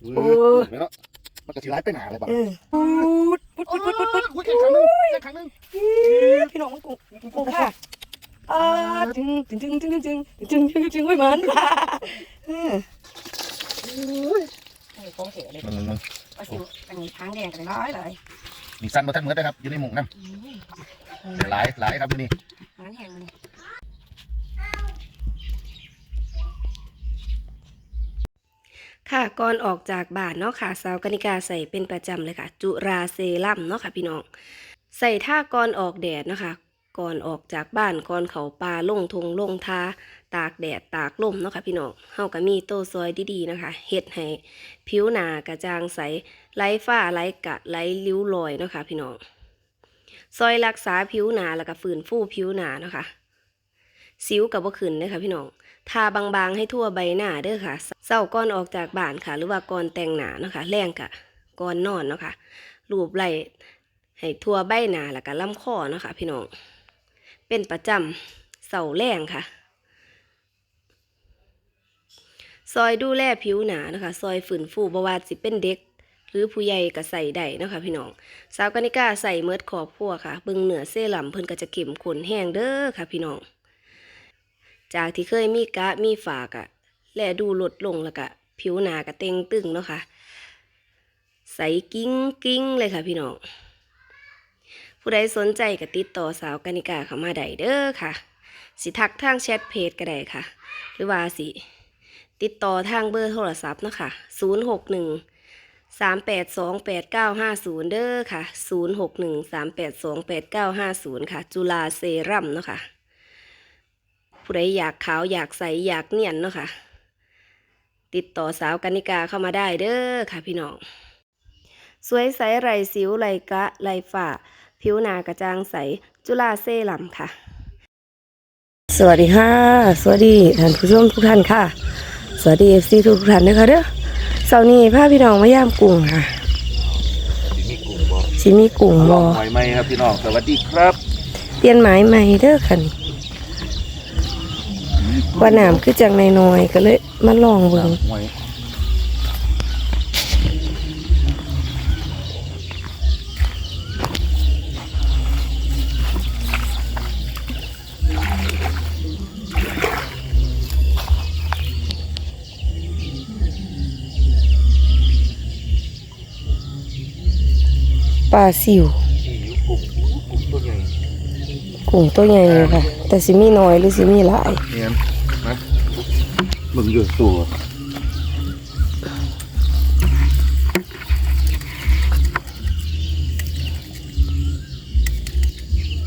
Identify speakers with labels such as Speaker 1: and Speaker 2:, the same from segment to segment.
Speaker 1: โอ้ยเนาะมันก็สิร้ายไปหนาเลยบ่
Speaker 2: เออพุดพุดพุดพุดพุดพุด
Speaker 1: โอ้ยแข่งขันหนึงแข่งขันหนึง
Speaker 2: พี่น้องมันกุ้งกุ้งค่ะอ่าจึงจึงจึงจึงจึงจึงจึงจึงไม่มันเออโค้งเสียเลย
Speaker 1: อืม
Speaker 2: ปลาซิวอันนี้ทางแดงกันร้อยเลย
Speaker 1: มีสั้นบ่ทันเหมือนได้ครับอยู่ในหมุงน้ำหลายหลายครับอยู่นี่
Speaker 2: มันแห้งเลย ค่ะก่อนออกจากบ้านเนาะค่ะสาวกนิกาใส่เป็นประจำเลยค่ะ จุราเซรั่มเนาะค่ะพี่น้อง ใส่ท่าก่อนออกแดดเนาะคะก่อนออกจากบ้านก่อนเขาป่าลงทงลงทาตากแดดตากลมเนาะค่ะพี่น้องเฮาก็มีโตซอยดีๆนะคะเฮ็ดให้ผิวหนากระจ่างใสไร้ฝ้าไร้กะไร้ริ้วรอยเนาะค่ะพี่น้องซอยรักษาผิวหนาแล้วก็ฟื้นฟูผิวหนาเนาะค่ะสิวกับบ่ขึ้นเด้อค่ะพี่น้องทาบางๆให้ทั่วใบหน้าเด้อค่ะ เศร้าก่อนออกจากบ้านค่ะ หรือว่าก่อนแต่งหนาเนาะค่ะแรงกะก่อนนอนเนาะค่ะรูปไหล่ให้ทั่วใบหนาแล้วก็ลำคอเนาะค่ะพี่น้องเป็นประจำเสาแรงค่ะ ซอยดูแลผิวหนานะคะ ซอยฝืนฟูบวาดสิเป็นเด็ก หรือผู้ใหญ่ก็ใส่ได้นะคะพี่น้องสาวกนิกาใส่เมิดขอบพัวค่ะบิ่งเหนือเซรั่มเพิ่นก็จะเข้มขนแห้งเด้อค่ะ พี่น้องจากที่เคยมีกะมีฝากอะ แลดูลดลงแล้วก็ผิวหนากระเต็งตึงเนาะค่ะ ใสกิ้งกิ้งเลยค่ะพี่น้อง ผู้ใดสนใจก็ติดต่อสาวกานิกาเข้ามาได้เด้อค่ะ สิทักทางแชทเพจก็ได้ค่ะ หรือว่าสิ ติดต่อทางเบอร์โทรศัพท์นะคะ061 382 8950 เด้อค่ะ 061 382 8950 ค่ะ จุฬาเซรั่มเนาะค่ะ ผู้ใดอยากขาวอยากใสอยากเนียนเนาะค่ะ ติดต่อสาวกนิกาเข้ามาได้เด้อค่ะพี่น้อง สวยใสไรสิวไรกะไรฝ่า ผิวหนากระจ่างใส จุฬาเซรั่มค่ะ สวัสดีค่ะ สวัสดีท่านผู้ชมทุกท่านค่ะ สวัสดีเอฟซีทุกท่านนะคะเด้อเสาร์นี้พาพี่น้องมาย่ามกุ้งค่ะ
Speaker 1: มีกลุ่มบ่
Speaker 2: ชิมีกุ้ง
Speaker 1: ล
Speaker 2: บ
Speaker 1: อ
Speaker 2: อง
Speaker 1: หอยไหมครับพี่น้อง สวัสดีครับ
Speaker 2: เปลี่ยนหมายใหม่เด้อค่ะนี่ ว่าน้ำคือจังในน้อยๆก็เลยมาลองเบิ่ง
Speaker 1: หอย
Speaker 2: ปลาซิว
Speaker 1: ที่อยู่กลุ่มกลุ่มตัวใหญ่
Speaker 2: กุ้งตัวใหญ่เลยค่ะ แต่สิมีน้อยหรือสิมีหลาย
Speaker 1: เนี่ยนะมึงอยู่ตัว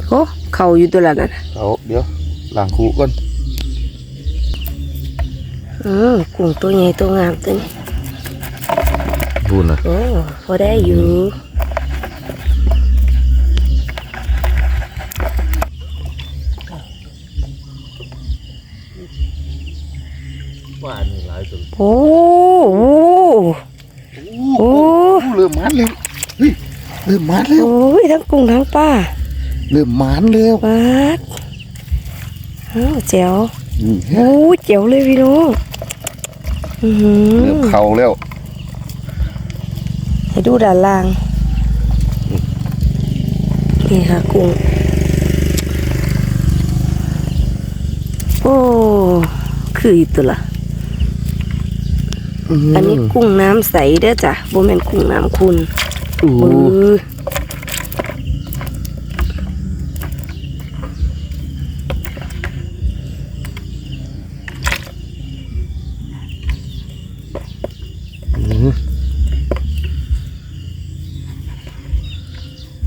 Speaker 2: โอ้เขาอยู่ตัวละนั่นน่ะ
Speaker 1: เอาเดี๋ยวล้างคูก่อน
Speaker 2: อืมกุ้งตัวใหญ่ตัวงามตัวนี้
Speaker 1: พูนนะ
Speaker 2: โอ้พอได้อยู่ โอ้โห
Speaker 1: โอ้เริ่มมันแล้วเฮ้ยเริ่มมันแล้ว
Speaker 2: โอ้ยทั้งกุ้งทั้งปลา
Speaker 1: เริ่มมันแล้ว
Speaker 2: ปาดอ้าวแจ๋ว
Speaker 1: อืม
Speaker 2: โอ้ยแจ๋วเลยพี่น้องอือหือ
Speaker 1: เริ่มเข่าแล้ว
Speaker 2: ให้ดูด้านล่าง นี่ค่ะกุ้งโอ้คืออีกตัวละ อันนี้กุ้งน้ำใสเด้อจ้ะโบแมนกุ้งน้ำคุณ
Speaker 1: โอ้
Speaker 2: เออ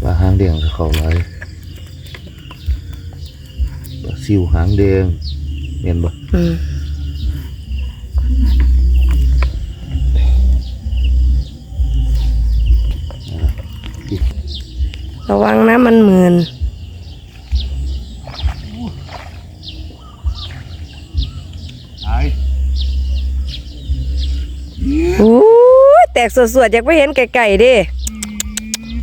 Speaker 1: ปลาหางแดงเขาไรปลาซิวหางแดงเห็นบ่
Speaker 2: อืม ระวังนะมันเหมือน
Speaker 1: ไอ้
Speaker 2: โอ้ยแตกสวดๆอยากไปเห็นไก่ๆเดิ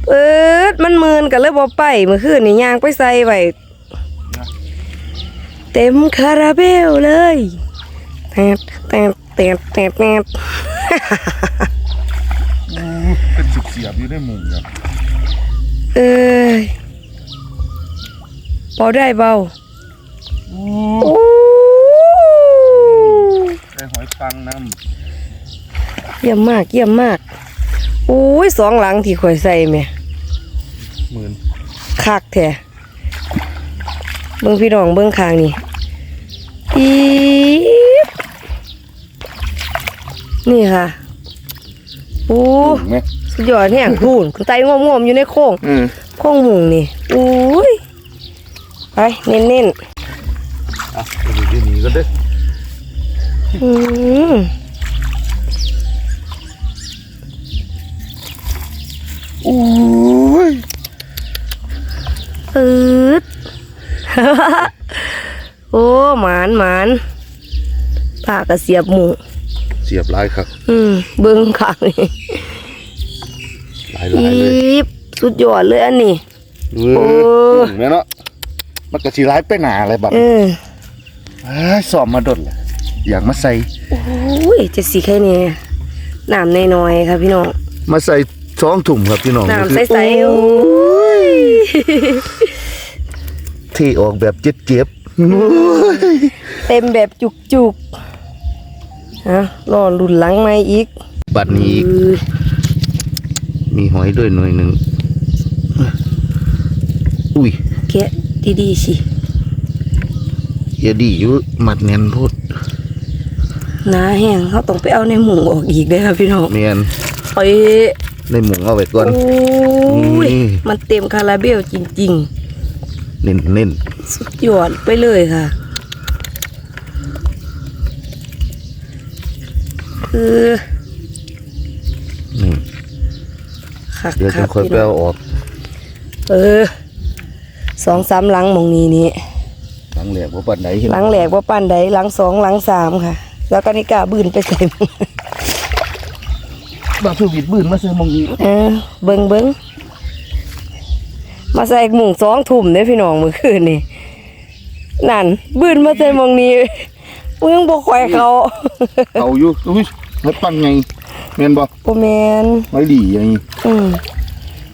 Speaker 2: เปิดมันมืนกันเลยบ่ไปเมื่อคืนนี่ย่างไปใส่ไว้เต็มคาราเบลเลยแตดแตดแตดแตดแตด
Speaker 1: สียบอยู่ในมุงครับ
Speaker 2: เอ้ยเบาได้เบา
Speaker 1: อู้
Speaker 2: โอ้
Speaker 1: ได้หอยปังน้
Speaker 2: เยี่ยมมากเยี่ยมมากโอ้ยสองหลังที่ข่อยใส่แหม่ำ
Speaker 1: หมื่น
Speaker 2: คักแท้เบิ่งพี่น้องเบิ่งข้างนี่อีบนี่ค่ะ โอ้
Speaker 1: ถูกไหม
Speaker 2: สุดยอดแห้งพูนคุณไตงอมๆอยู่ในโค้ง
Speaker 1: เออ
Speaker 2: โค้งหุงนี่อุ้ยไปเน้น
Speaker 1: อะไปดูที่นี่ก็ได้
Speaker 2: ๆอืม
Speaker 1: อู้ย
Speaker 2: ปืด โอ้หมานหมานปากกระเสียบหมู
Speaker 1: เสียบหลายครับ
Speaker 2: อืมเบิ้งข้างนี่
Speaker 1: หลายหลา
Speaker 2: อี
Speaker 1: ยเลย
Speaker 2: บสุดยอดเลยอันนี้
Speaker 1: เอ
Speaker 2: โอ้
Speaker 1: อแม่เนาะมันก็สิร้ายไปหนาอะไรแบบ
Speaker 2: เออ
Speaker 1: อ้ายสอบมาดดเลยอยากมาใส่
Speaker 2: โอ้ยจะสีแค่นี้น้ำน้อยๆค่ะพี่น้อง
Speaker 1: มาใส่สองถุงครับพี่น้อง
Speaker 2: น้ำใสๆ
Speaker 1: โอ้
Speaker 2: โอ้ย
Speaker 1: ที่ออกแบบเจ็บเจ็บๆโอ้ย
Speaker 2: เต็มแบบจุกๆ ฮะรอลุ่นหลังในอีก
Speaker 1: บัดนี้อีก
Speaker 2: อือ
Speaker 1: มีหอยด้วยหน่วยหนึ่งอุ้ย
Speaker 2: แกะดีๆสิ
Speaker 1: อย่าดีอยู่มัดแน่นโพด
Speaker 2: หนาแห้งเขาต้องไปเอาในหมูออกอีกเด้อค่ะพี่น้อง
Speaker 1: เมียน
Speaker 2: เอ้ย
Speaker 1: ในหมุงเอาไว้ก่อน
Speaker 2: โอ้ย
Speaker 1: นี่
Speaker 2: มันเต็มคาราเบลจริง
Speaker 1: เน้นเน้น
Speaker 2: ๆสุดยอดไปเลยค่ะ เออ
Speaker 1: นี่
Speaker 2: คัก
Speaker 1: เดี๋ยว
Speaker 2: คั
Speaker 1: จะ
Speaker 2: ก
Speaker 1: ค่อย
Speaker 2: พี่
Speaker 1: ไป
Speaker 2: น้อง
Speaker 1: เอาออก
Speaker 2: เออสองสามหลังหมองนี้นี่
Speaker 1: หลังแหลกว่าปันไหนเห็น
Speaker 2: หลังแหลกว่าปั้นใดหลังสองหลังสามค่ะ แล้วก็นิกาบืนไปใส่หม้อ
Speaker 1: บ้าคือวิดบืนมาซื้อมองนี้
Speaker 2: เออเบิงเบิงมาใส่หมุงสองถุ่มเนี่ยพี่น้องเมื่อคืนนี่นั่นบืนมาใส่หมองนี้ มึงบอกคอยเขา
Speaker 1: เอาอยู่อุ้ยหอยปังไงเมียนบ่
Speaker 2: โอแมน
Speaker 1: หอยหลีอย่างนี้
Speaker 2: อืม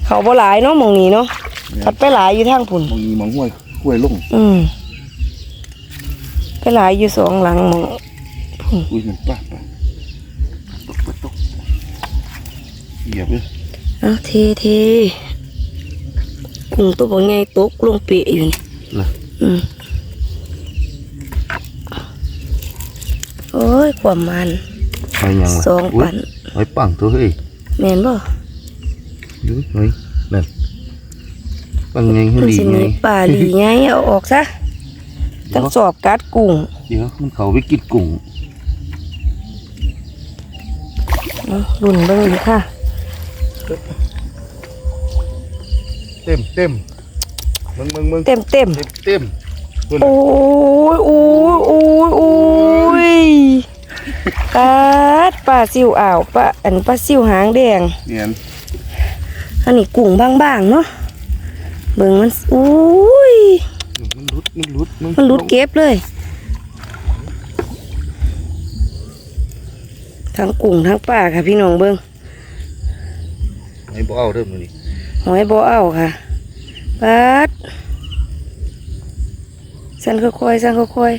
Speaker 2: เขาบ่หลายเนาะหมองนี้เนาะถัดไปหลายอยู่ทางพุ่น
Speaker 1: มองนี้มองห้วยห้วยลง
Speaker 2: อืมไปหลายอยู่สองหลังหมอง
Speaker 1: อุ้ยมันป้าป้าตกไปตกเหยียบเลย
Speaker 2: เอาเทเทกุ้งตัวบ่ใหญ่ตกลงเปะอยู่นี่
Speaker 1: นะ
Speaker 2: อืม โอ้ยความมัน
Speaker 1: หอยยังล่ะ
Speaker 2: สอง
Speaker 1: ย
Speaker 2: ปัน
Speaker 1: หอยปังตัวเฮ้ย
Speaker 2: แม่นบ่
Speaker 1: ดูหอยนั่นปังไงให้
Speaker 2: มัน
Speaker 1: ดี
Speaker 2: สิห
Speaker 1: ไง
Speaker 2: นีป่าหลีไงเอาออกซะต้องสอบกัดกุ้ง
Speaker 1: เดี๋ยวมันเขาไปกินกุ้ง
Speaker 2: เอารุ่นเบิ่งอยู่ค่ะ
Speaker 1: เต็มเต็มมึงมึงมึง
Speaker 2: เต็มเต็ม
Speaker 1: เต็มเต็มคุณ
Speaker 2: โอ้ยโอ้ยโอ้ยโอ้ยกัดปลาซิวอ่าวปลาอันปลาซิวหางแดง
Speaker 1: เนียน
Speaker 2: อันนี้กุ้งบางๆเนาะเบิ่งมันอุ้ย
Speaker 1: มันรุดมันรุด
Speaker 2: มันรุดเก็บเลยทั้งกุ้งทั้งปลาค่ะพี่น้องเบิ่ง
Speaker 1: ไม่บ่เอาเริ่มเลยนี่
Speaker 2: หอยบ่เอาค่ะปัด สั่นค่อยๆสั่นค่อย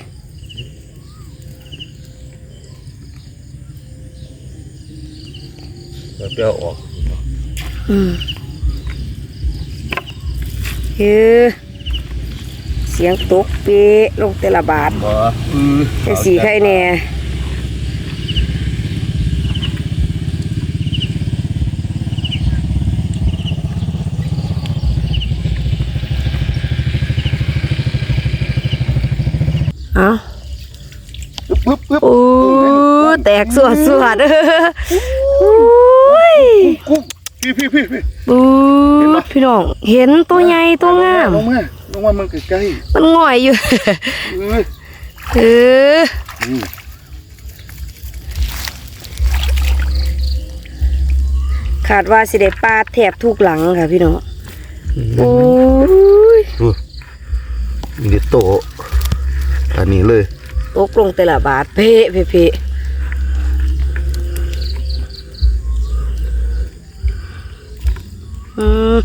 Speaker 1: แล้วไปเอาออก
Speaker 2: ๆอืมเฮ้อเสียงตกเป๊ะลงแต่ละบาท
Speaker 1: บ่อือ
Speaker 2: เป็นสีไข่แน่เอา
Speaker 1: ปึ๊บปึ๊บปึ๊บ
Speaker 2: โอ้แต กสวดสวดโอ้ย
Speaker 1: กุ้งพี่พี่พี่พี่
Speaker 2: บูดพี่น้อง เห็นตัวใหญ่ตัวงาม
Speaker 1: ลงมาลงมามันใกล้
Speaker 2: มันง่อยอยู่
Speaker 1: ๆเอ้ย
Speaker 2: เออ
Speaker 1: อืม
Speaker 2: ขาดว่าสิได้ปลาแถบทุกหลังค่ะพี่น้องโอ้ย
Speaker 1: ดูมีแต่โตะอันนี้เลย
Speaker 2: ตกลงแต่ละบาทเพะเพะเพะ อืม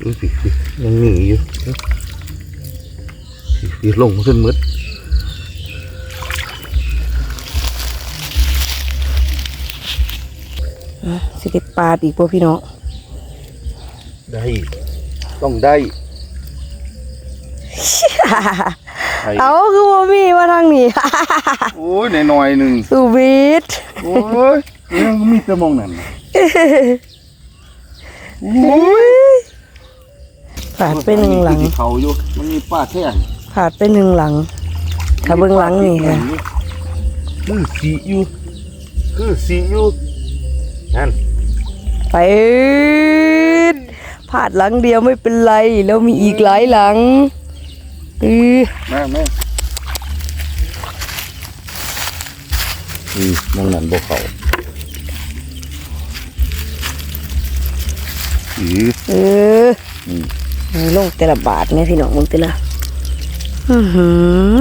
Speaker 1: ดูสิสิยังหนีอยู่สิสิลงมาขึ้นมืด
Speaker 2: สิได้ปาดอีกบ่พี่น้อง
Speaker 1: ได้ ต้องได้ ไอ้
Speaker 2: เอาคือบ่มีมาทางนี้
Speaker 1: โอ้ยหน่อยๆหนึ่ง
Speaker 2: สูวิท
Speaker 1: โอ้ยยังมีแต่มองนั่นน่ะโอ้ย
Speaker 2: ผาดไปหนึ่งหลัง
Speaker 1: มันมีเขาอยู่มันมีป้าแท่ง
Speaker 2: ผาดไปหนึ่งหลัง ถ้าเบิ่งหลังนี่ค่ะ
Speaker 1: คือสีอยู่คือสีอยู่นั่น
Speaker 2: ไปผาดหลังเดียวไม่เป็นไร แล้วมีอีกหลายหลัง อือ
Speaker 1: แม่แม่อืมมองนั่นบ่เขาอือ
Speaker 2: เอออ
Speaker 1: ม
Speaker 2: ให้ลงแต่ละบาทเนี่ยพี่น้องมึงแต่ละอือหื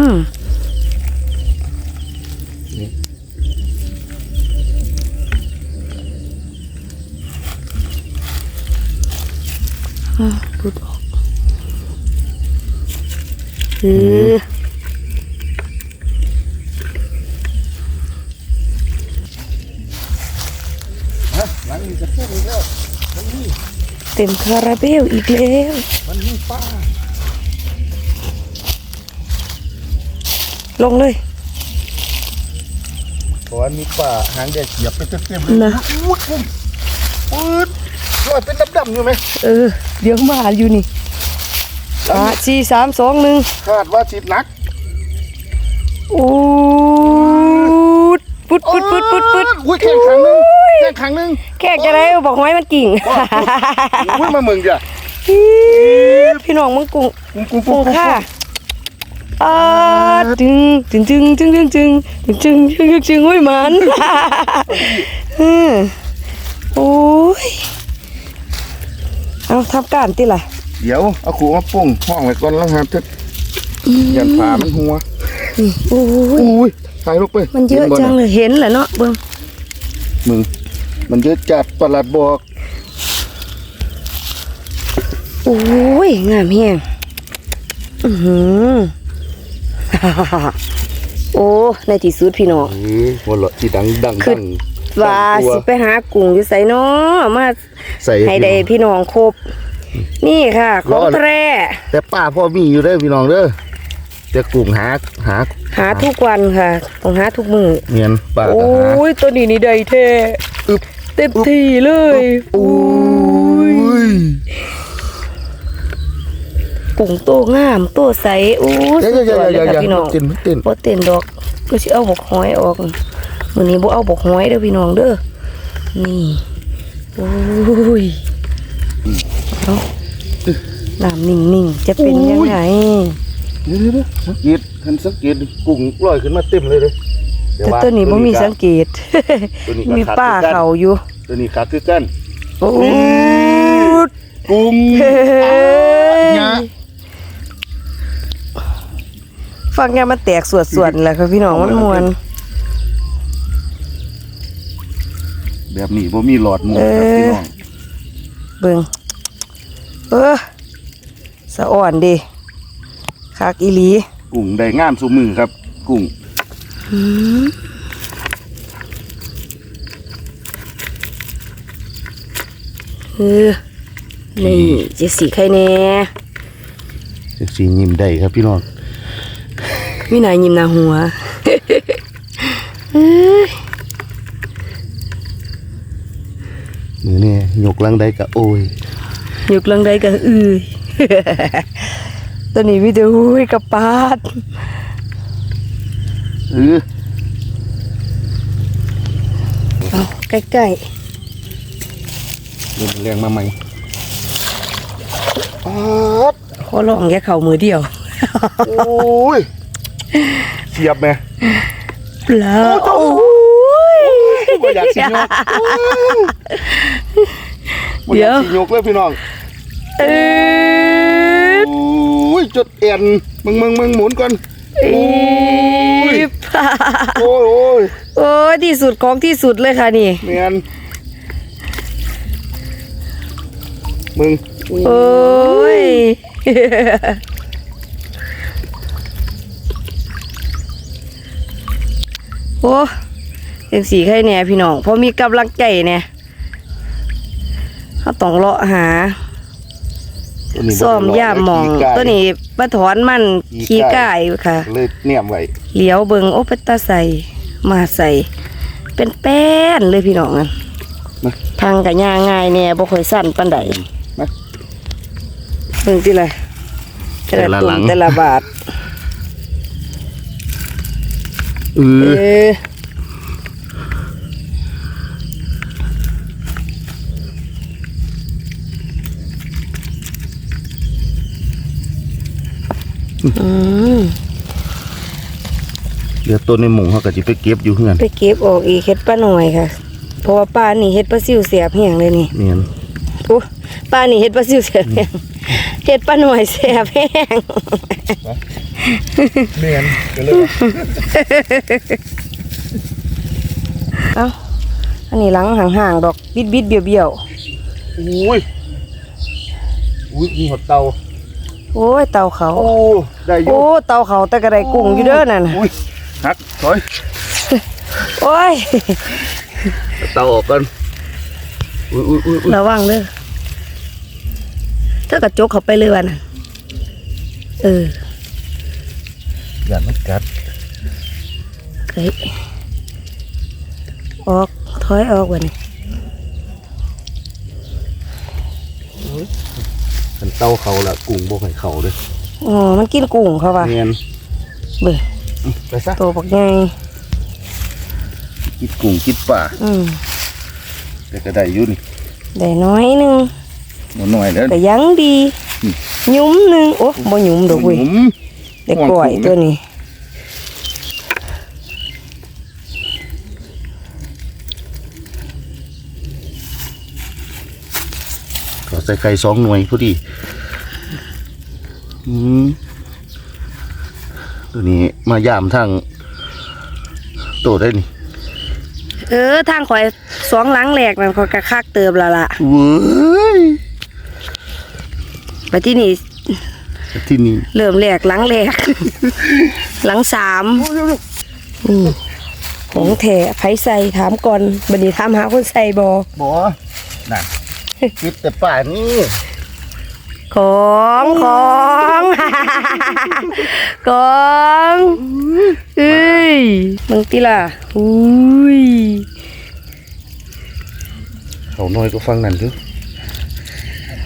Speaker 2: ออะดูดอ อกเออ
Speaker 1: ฮะหลังนี้จะพูดอีกแล้วมันมี
Speaker 2: เต็มคาราเบลอีกแล้ว
Speaker 1: มันมีป้า
Speaker 2: ลงเลย
Speaker 1: เพราะว่ามีป้าหางแดงเขียบไปเต็มๆเลย
Speaker 2: นะ
Speaker 1: อุ้ยอุ้ยปืดรอยเป็นดำๆอยู่ไหม
Speaker 2: เออเดี๋ยวมาอยู่นี่ อะสี่สามสองหนึ่ง
Speaker 1: คาดว่าสิบนัก
Speaker 2: อูดปุดปุดปุดปุดปุด
Speaker 1: อุ้ยแข่งขังหนึงแข่งขังหนึง
Speaker 2: แขกจะได้บอกไว้มันกิ่ง
Speaker 1: อุ้ยมาเมืองจ้ะ
Speaker 2: พี่น้องมึงกุ้ง
Speaker 1: กุ้งกุ้ง
Speaker 2: กุ้
Speaker 1: กุ้
Speaker 2: ง
Speaker 1: ง
Speaker 2: ค่ะอ่าจึงจึงจึงจึงจึงจึงจึงจึงจึงจึงอุ้ยมันอืมโอ้ยเอาทำการติล่ะ
Speaker 1: เดี๋ยวเอาขู่มาป่งห้องไว้ก่อนแล้วครับเถอะยันปลามันหัว
Speaker 2: โอ้ย
Speaker 1: อุ้ยถ่ายลงไป
Speaker 2: มันเยอะ
Speaker 1: ห็บ่
Speaker 2: จัง
Speaker 1: น่
Speaker 2: เลยเห็นแหละเนาะเบิ่ง
Speaker 1: มึงมันเยอะจัดประหลัดบอก
Speaker 2: โอ้ยงามแฮงอือหือโอ้ในที่สุดพี่น้อง
Speaker 1: อือหัวเราะที่ดังดัง
Speaker 2: คือ
Speaker 1: ดัง
Speaker 2: ว่าสิไปหากุ้งอยู่ไสเนาะมา
Speaker 1: ใส่
Speaker 2: ให้ได้พี่น้องครบ นี่ค่ะ ของแท้
Speaker 1: แต่ป้าพ่อมีอยู่เด้อพี่น้องเด้อแต่กลุ่มหาหา
Speaker 2: หาทุกวันค่ะต้องหาทุกมือ
Speaker 1: เมียนป้า
Speaker 2: โอ้
Speaker 1: ก็หาย
Speaker 2: ตัวนี้นี่ได้แท้
Speaker 1: อึบ
Speaker 2: เต็มที่เลยโอ้ย
Speaker 1: อุ้ย
Speaker 2: กุ้งโตงามโตใสโอ้ย
Speaker 1: เดี๋ยว
Speaker 2: สุด
Speaker 1: เดี๋
Speaker 2: ย
Speaker 1: ยว
Speaker 2: อดเล
Speaker 1: เดี๋ย
Speaker 2: ยวค่ะ
Speaker 1: เดี๋ยว
Speaker 2: พี่น้อง
Speaker 1: เต้นเต้น
Speaker 2: บ่เต้นดอกก็สิเอาบกหอยออกมื้อนี้บ่เอาบกหอยเด้อพี่น้องเด้อนี่โอ้ยเอา น้ำนิ่งๆ จะเป็นยังไง
Speaker 1: เดี๋ยวเดี๋ยวสังเกตหันสังเกตกุ้งลอยขึ้นมาเต็มเลยเลยเดี๋ย
Speaker 2: แต่
Speaker 1: ว่า
Speaker 2: ตัวนี้บ่มีสังเกต
Speaker 1: ตัวนี้ก็
Speaker 2: มี
Speaker 1: ขาด
Speaker 2: ป้า
Speaker 1: คือกัน
Speaker 2: เขาอยู่
Speaker 1: ตัวนี้ขาดคือกัน
Speaker 2: โอ้ย
Speaker 1: กุ้ง
Speaker 2: เฮ้
Speaker 1: เนี่ย
Speaker 2: ยฟังแกมันแตกสวดๆแหละค่ะพี่น้องมันมวน
Speaker 1: แบบนี้บ่มีหลอดหมูครับ
Speaker 2: เออ
Speaker 1: พี่น้อง
Speaker 2: เบิ่งเออสะอ่อนดิคักอีหลี
Speaker 1: กุ้งได้งามสุมือครับ กุ้ง
Speaker 2: เออนี่เจดสีไข่แน่
Speaker 1: สียิ้มได้ครับพี่น้อง
Speaker 2: มีนายยิ้มหนาหัว
Speaker 1: มือ นี่ยกลังได้กะโอ้ย
Speaker 2: ยกลังใดก็อือตอนนี้มีแต่หุ้ยกับปาด
Speaker 1: เออ
Speaker 2: เอาใกล้
Speaker 1: เริ่มแรงมาใหม่ปาด
Speaker 2: ๆขอลองแค่เข่ามือเดียว
Speaker 1: โอ้ยเสียบไหม
Speaker 2: ปลา
Speaker 1: โอ้
Speaker 2: โอ้ย
Speaker 1: บ่ อยากสิยกบ่อยากสิยกเลยพี่น้อง
Speaker 2: เออ
Speaker 1: โอ้ยจดเอ็นมึงมึงมึงหมุนก่อน
Speaker 2: อีบ
Speaker 1: โอ้ยโอ้ย
Speaker 2: โอ้ยที่สุดของที่สุดเลยค่ะนี่
Speaker 1: เมียนมึง
Speaker 2: โอ้ยโอ้ ยังสีไข่แหน่พี่น้องเพราะมีกำลังใจเนี่ยเขาต้องเลาะหาซ่อมย่ามหมองตัวนี้ปะถอนมันขี้ก่ายค่ะ
Speaker 1: เลยเนี่ยมไว้
Speaker 2: เหลียวเบิงโอ้เป็นตาใส่มาใส่ เป็นแป้นเลยพี่น้องอะทางกับย่างง่ายแน่บ่ค่อยสั้นปานใดเบิ่งติละแต่ละตุ่มแต่ละบาท
Speaker 1: เอ
Speaker 2: เอ
Speaker 1: อ
Speaker 2: ออืม
Speaker 1: เดี๋ยวต้นในหมูเขาก็จะไปเก็บอยู่เฮือน
Speaker 2: ไปเก็บออกอีกเฮ็ดป้าหน่อยค่ะ เพราะว่าป้านี่เฮ็ดปลาซิวเสียบแห้งเลยนี่
Speaker 1: เมียน
Speaker 2: โอ้ป้านี่เฮ็ดปลาซิวเสียบแห้งเฮ็ดป้าหน่อยเสียบแห้ง
Speaker 1: เมียนก็เลย
Speaker 2: เอ้าอันนี้หลังห่างๆดอกบิดบิดๆเบี้ยวเบี้ยว
Speaker 1: โอ้ยอุ้ยมีหดเตา
Speaker 2: ๆ โอ้ยเตาเขา
Speaker 1: โอ้ได้อ
Speaker 2: โอ้
Speaker 1: ยู่
Speaker 2: เตาเขาแต่กระไดกุ้งอยู่เด้อนั่นน่ะ
Speaker 1: อุ้ยหักถอย
Speaker 2: โอ้ย
Speaker 1: เตาออกกันอุ้ยอุ้ยอุ้ยอุ้ย
Speaker 2: ระวังเด้อถ้ากระจกเขาไปเลยวันน่ะเออ
Speaker 1: อย่ามันกัด
Speaker 2: เฮ้ยออกถอยออกวันนี้
Speaker 1: ขันเตาเขาละกุ้งบ่ให้เขาเด้อ
Speaker 2: อ๋อมันกินกุ้งเขาว่ะ
Speaker 1: เมียน
Speaker 2: เบิ่ง
Speaker 1: ไปซะ
Speaker 2: โตบักใหญ่
Speaker 1: กินกุ้งกินป่า
Speaker 2: อืม
Speaker 1: แต่ก็ได้อยู่นี่
Speaker 2: ได้น้อยหนึง
Speaker 1: บ่น้อยแล้ว
Speaker 2: ก็ยังดีหยุ้มหนึงโอ้บ่หยุ้มดอกเว้ย
Speaker 1: หนุ่ม
Speaker 2: เด็กก่อยตัวนี้
Speaker 1: ใส่ไข่สองหน่วยพอดีอืมตัวนี้มายามทางโตได้นี่
Speaker 2: เออทางข่อยสองหลังแหลกนั่นข่อยกะคักเติบและล่ะ
Speaker 1: เว้ย
Speaker 2: ไปที่นี่
Speaker 1: ที่นี่
Speaker 2: เริ่มแหลกหลังแหลก หลังสามอืมของแท้ไผใส่ถามก่อนบัดนี้ถามหาคนใส่บ่
Speaker 1: บอน่ะ คิดแต่ป่านี่
Speaker 2: ของของของเอ้ยมึงติล่ะอุ้ย
Speaker 1: เขาน้อยก็ฟังนั่นอยู่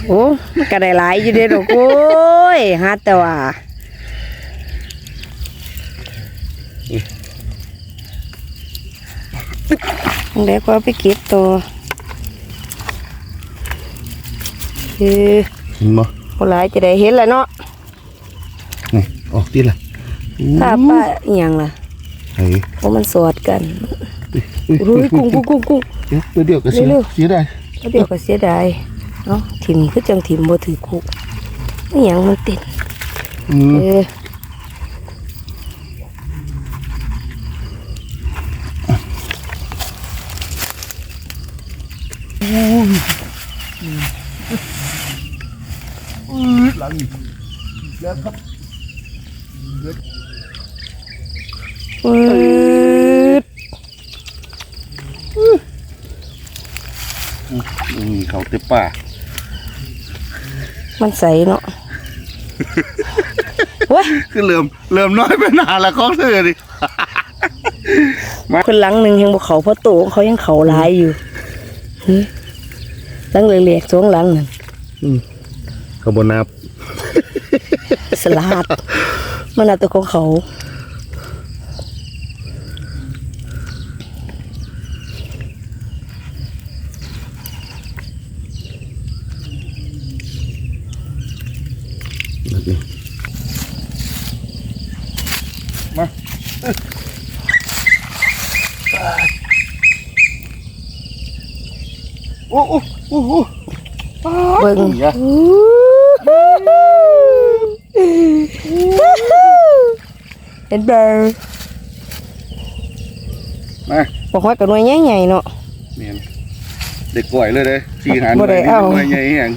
Speaker 2: โอ้มันก็ได้หลายอยู่เด้ดอกโอ้ยฮาแต่ว่าเด็กว่าไปเก็บตัว เออ
Speaker 1: เห็นบ่
Speaker 2: คนหลายจะได้เห็นแล้วเนาะ
Speaker 1: นี่ออกที่ละ
Speaker 2: ถ้าป้าอหย่างล่ะ
Speaker 1: เฮ้ย
Speaker 2: เพราะมันสอดกันรู้ยกุ้งกุ้งกุ้งกุ้ง
Speaker 1: เดี๋ยวเดี๋ยวก็เสีย
Speaker 2: เร็ว
Speaker 1: เสียได้
Speaker 2: แล้วเดี๋ยวก็เสียดายเนาะถิ่มคือจังถิ่มบ่ถือคุกอหย่างมันติด
Speaker 1: อืม
Speaker 2: เออ
Speaker 1: หลังแล้วครับ
Speaker 2: ปืด
Speaker 1: อืมเขาเต็ป่า
Speaker 2: มันใสเนาะเว้ย
Speaker 1: คือเริ่มเริ่มน้อยไปหนาละของเธอดิ
Speaker 2: คนหลังหนึ่งยังบ่เขาเพราะโตของเขายังเขาหลายอยู่เฮ้ยหลังเหล็กๆสองหลังนั่น
Speaker 1: เขาบนับ
Speaker 2: สลัดมันเอาตัวของเขา
Speaker 1: แบบนี้มาโอ้โอ้โอ้โอ้
Speaker 2: เบิ่ง
Speaker 1: อี กอะ
Speaker 2: เห็นเบอร์
Speaker 1: มา
Speaker 2: บอกว่ากับหน่วยใหญ่ๆเนาะ
Speaker 1: เมียนเด็กก่อยเลยเด้สี่หาร
Speaker 2: บ่ได้เอา
Speaker 1: หน่วยใหญ่แห่ง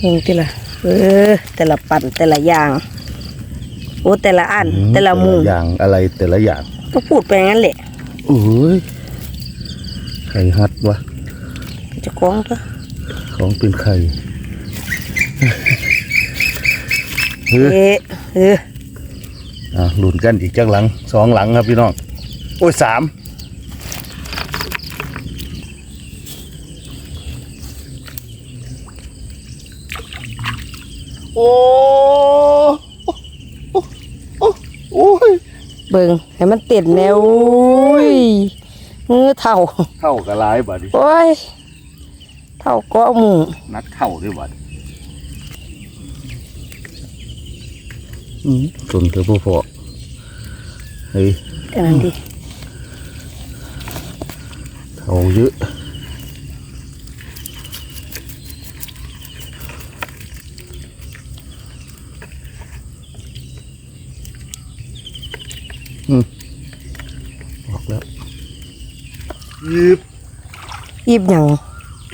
Speaker 2: เห็นติล่ะเออแต่ละปั่นแต่ละอย่างโอ้แต่ละอันแต่ละมุม
Speaker 1: อย่างอะไรแต่ละอย่าง
Speaker 2: ก็พูดไปงั้นแหละ
Speaker 1: โอ้ยไข่ฮัดวะ
Speaker 2: จะคล้องก็
Speaker 1: ของเป็นไข่เฮ้ย
Speaker 2: เอ๊ะเออ
Speaker 1: อะหลุนกันอีกจักหลังสองหลังครับพี่น้อง โอ้ยสามโอ้โอ้โอ้โอ้ย
Speaker 2: เบิ่งให้มันเต็ดแนวอุ้ยเงือเท่า
Speaker 1: เข้ากับลายบัดนี้
Speaker 2: โอ้ย เท่าก็หมู
Speaker 1: นัดเข้าด้วยบัดอืมสนเธอพ่อพอเฮ้ย
Speaker 2: อันนั้นดิ
Speaker 1: เท่าเยอะอืมออกแล้วยิบ
Speaker 2: ยิบหยัง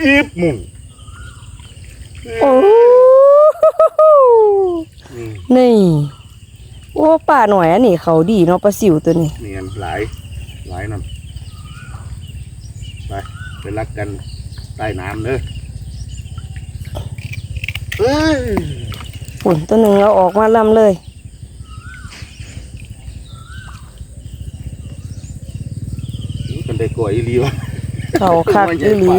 Speaker 1: ยิบหมุน
Speaker 2: โอ้นี่ โอ้ป่าหน่อยอันนี้เขาดีเนาะปลาสิวตัวนี้
Speaker 1: เนียนหลายหลายนั่นไปไปรักกันใต้น้ำเด้อเอ้ย
Speaker 2: ฝุ่นตัวหนึ่งเราออกมาลำเลย
Speaker 1: กันได้กล้วยอีหลีวะ
Speaker 2: เขาคักอีหลี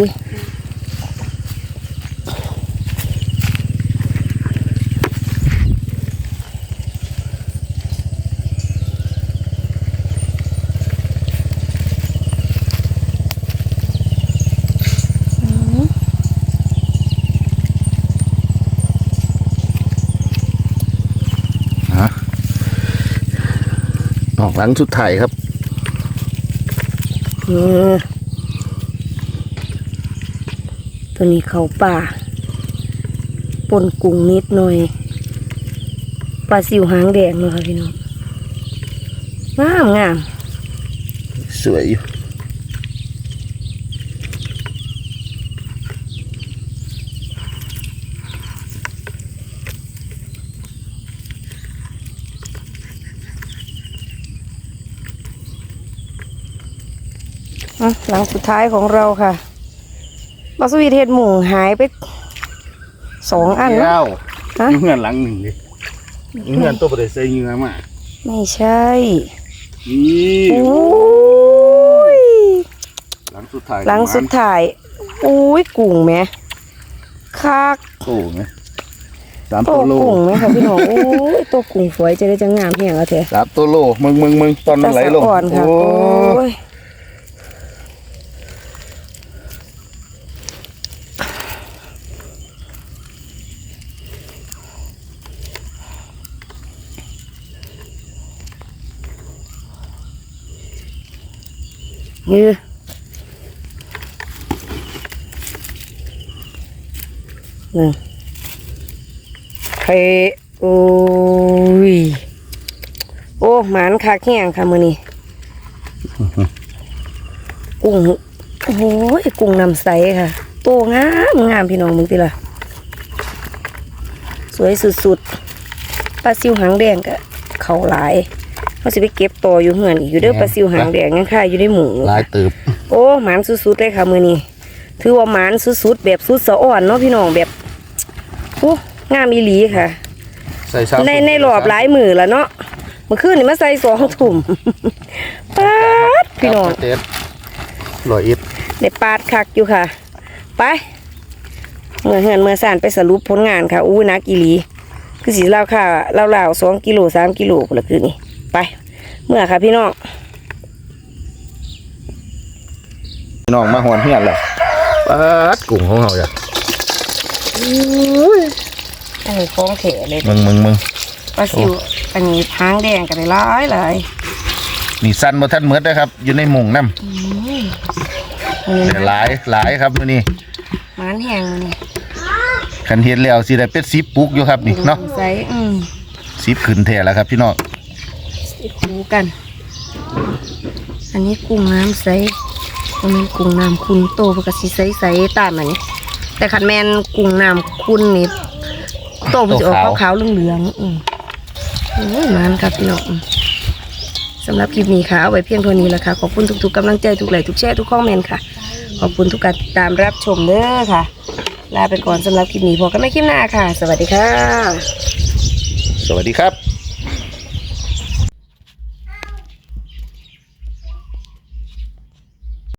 Speaker 1: หลังสุดท้ายครับ
Speaker 2: เออตัวนี้เขาป่าปนกุ้งนิดหน่อยปลาสิวหางแดงเนาะค่ะพี่น้องงามงาม
Speaker 1: สวยอยู่
Speaker 2: หลังสุดท้ายของเราค่ะมาสวีเทศหมูหายไปสองอัน
Speaker 1: แล้
Speaker 2: เนาะ
Speaker 1: ว
Speaker 2: ฮะ
Speaker 1: อยู่เงื่อนหลังหนึ่งดิอยู่เงื่อนตัวประเดี๋ยวใส่เหงื่อมา
Speaker 2: ไม่ใช่
Speaker 1: นี่
Speaker 2: โอ้ย
Speaker 1: หลังสุดท้าย
Speaker 2: หลังสุดท้ายอุ้ยกุ้งแหม่คัก
Speaker 1: โตไงสาม
Speaker 2: โต
Speaker 1: ตัวโล
Speaker 2: กุ้งไหมคะพี่น้องโอ้ยตัวกุ้งฝอยจะได้จะงามเพียงเอาเถอะ
Speaker 1: สามตัวโลมึงมึงมึงตอนมันไหลลง
Speaker 2: ตาสะอ่อนค่ะ
Speaker 1: โอ้
Speaker 2: โอ้ย ยือหนึ่งเพโอ้ย โอ้หมานคักแห้งค่ะมือนี้ กุ้งโอ้ยกุ้งน้ำใสค่ะ โตงามงามพี่น้องมึงติล่ะสวยสุดๆปลาซิวหางแดงก็เขาหลาย เขาสิไปเก็บต่ออยู่เหือนอีกอยู่เด้อปลาซิวหางแดงยังค่ะอยู่ในหมู
Speaker 1: หลายตืบ
Speaker 2: โอ้หมานสุดๆเลยค่ะมือนี้ถือว่าหมานสุดๆแบบสุดสะอ่อนเนาะพี่น้องแบบโอ้งามอีหลีค่ะ
Speaker 1: ใส่สาม
Speaker 2: ในในรอบหลายมือแล้วเนาะเมื่อคืนนี่มาใส่สองถุ่มปาดพี่น้อง
Speaker 1: เต็ดลอยอิด
Speaker 2: ได้ปาดคักอยู่ค่ะ ไปเมื่อเฮือนเมื่อสานไปสรุปผลงานค่ะอู้นักอีหลี คือสีเล่าค่ะเล่าเล่าสองกิโลสามกิโลพุ่นละคืนนี่ ไป เมื่อค่ะพี่น้อง
Speaker 1: พี่น้องมาหอนเฮียนแล้วปัดกุ้งของเราจ้ะ
Speaker 2: อันนี้ของแถเลย
Speaker 1: มึงมึงมึง
Speaker 2: ปลาซิวอันนี้ทางแดงกันเลยหลายหลาย
Speaker 1: นี่สั้นบ่ทันเมดนะครับ อยู่ในหมุงน้ำ
Speaker 2: นี่
Speaker 1: แต่หลายหลายครับมื้อนี้
Speaker 2: หมันแห้งมานี่
Speaker 1: คันเฮ็ดแล้วสิได้เป็ด10ปุกอยู่ครับนี่เนาะ
Speaker 2: ใส่อืม
Speaker 1: 10ขึ้นแท้แล้วครับพี่น้อง
Speaker 2: สิ คูกัน อันนี้กุ้งน้ำใสมันเป็นกุ้งน้ำคุณโตปกติใสใสตามอันนี้ แต่ขันแมนกุ้งน้ำคุณนี่โตมันจะออกขาวๆเหลืองๆอืมโอ้ยมันครับพี่น้องสำหรับคลิปนี้ค่ะเอาไว้เพียงเท่านี้แหละค่ะ ขอบคุณทุกๆกำลังใจทุกไลค์ทุกแชร์ทุกคอมเมนต์ค่ะ ขอบคุณทุกการติดตามรับชมเด้อค่ะ ลาไปก่อนสำหรับคลิปนี้พอกันไม่คลิปหน้าค่ะ สวัสดีค่ะ
Speaker 1: สวัสดีครับ